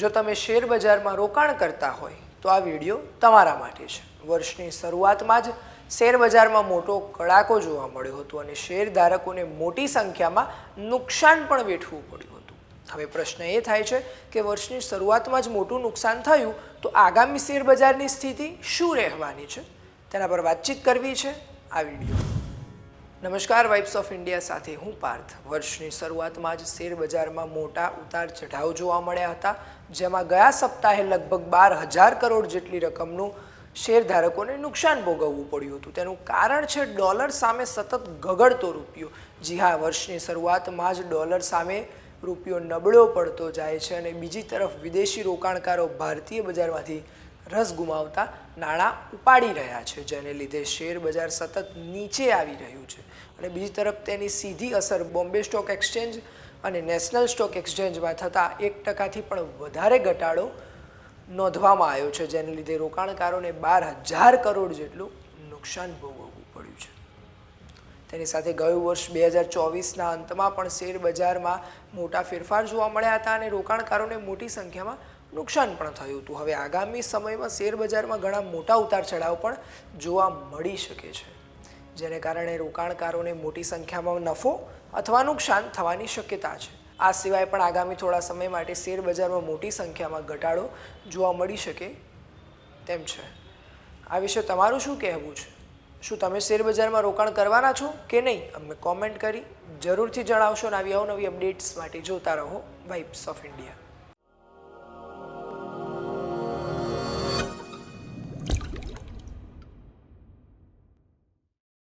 જો તમે શેર બજારમાં રોકાણ કરતા હોય, તો આ વીડિયો તમારા માટે છે. વર્ષની શરૂઆતમાં જ શેર બજારમાં મોટો કડાકો જોવા મળ્યો હતો અને શેરધારકોને મોટી સંખ્યામાં નુકસાન પણ વેઠવું પડ્યું હતું. હવે પ્રશ્ન એ થાય છે કે વર્ષની શરૂઆતમાં જ મોટું નુકસાન થયું, તો આગામી શેર બજારની સ્થિતિ શું રહેવાની છે? તેના પર વાતચીત કરવી છે આ વીડિયો. નમસ્કાર વાઇબ્સ ઓફ ઇન્ડિયા સાથે હું પાર્થ. વર્ષની શરૂઆતમાં જ શેર બજારમાં મોટા ઉતાર ચઢાવ જોવા મળ્યા હતા, જેમાં ગયા સપ્તાહે લગભગ બાર હજાર કરોડ જેટલી રકમનું શેરધારકોને નુકસાન ભોગવવું પડ્યું હતું. તેનું કારણ છે ડોલર સામે સતત ગગડતો રૂપિયો. જી હા, વર્ષની શરૂઆતમાં જ ડોલર સામે રૂપિયો નબળો પડતો જાય છે અને બીજી તરફ વિદેશી રોકાણકારો ભારતીય બજારમાંથી રસ ગુમાવતા નાણાં ઉપાડી રહ્યા છે, જેને લીધે શેર બજાર સતત નીચે આવી રહ્યું છે. અને બીજી તરફ તેની સીધી અસર બોમ્બે સ્ટોક એક્સચેન્જ અને નેશનલ સ્ટોક એક્સચેન્જમાં થતાં એક ટકાથી પણ વધારે ઘટાડો નોંધવામાં આવ્યો છે, જેને લીધે રોકાણકારોને બાર હજાર કરોડ જેટલું નુકસાન ભોગવવું પડ્યું છે. તેની સાથે ગયું વર્ષ બે હજાર ચોવીસના અંતમાં પણ શેર બજારમાં મોટા ફેરફાર જોવા મળ્યા હતા અને રોકાણકારોને મોટી સંખ્યામાં નુકસાન પણ થયું હતું. હવે આગામી સમયમાં શેરબજારમાં ઘણા મોટા ઉતાર ચઢાવ પણ જોવા મળી શકે છે. જેને કારણે રોકાણકારોને મોટી સંખ્યામાં નફો અથવા નુકસાન થવાની શક્યતા છે. આ સિવાય પણ આગામી થોડા સમય માટે શેરબજારમાં મોટી સંખ્યામાં ઘટાડો જોવા મળી શકે તેમ છે. આ વિશે તમારું શું કહેવું છે? શું તમે શેરબજારમાં રોકાણ કરવાના છો કે નહીં? અમને કોમેન્ટ કરી જરૂરથી જણાવશો અને આવી અવનવી અપડેટ્સ માટે જોતા રહો વાઇબ્સ ઓફ ઇન્ડિયા